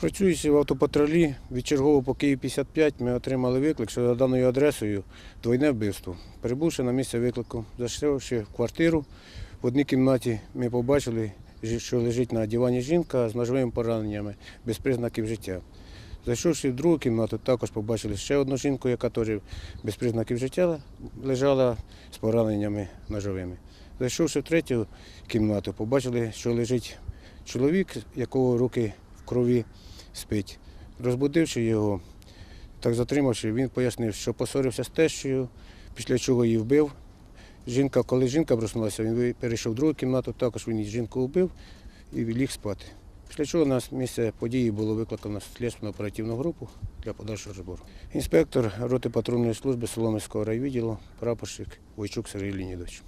Працюючи в автопатрулі від чергового по Київ 55, ми отримали виклик, що за даною адресою двойне вбивство. Прибувши на місце виклику, зайшовши в квартиру, в одній кімнаті ми побачили, що лежить на дивані жінка з ножовими пораненнями, без признаків життя. Зайшовши в другу кімнату, також побачили ще одну жінку, яка теж без признаків життя лежала з пораненнями ножовими. Зайшовши в третю кімнату, побачили, що лежить чоловік, якого руки крові спить. Розбудивши його, так затримавши, він пояснив, що посорився з тещою, після чого її вбив. Жінка, коли жінка проснулася, він перейшов в другу кімнату, також він жінку вбив і ліг спати. Після чого на місце події було викликано слідчу оперативну групу для подальшого розбору. Інспектор роти патрульної служби Солом'янського райвідділу, прапорщик Войчук Сергій Леонідович.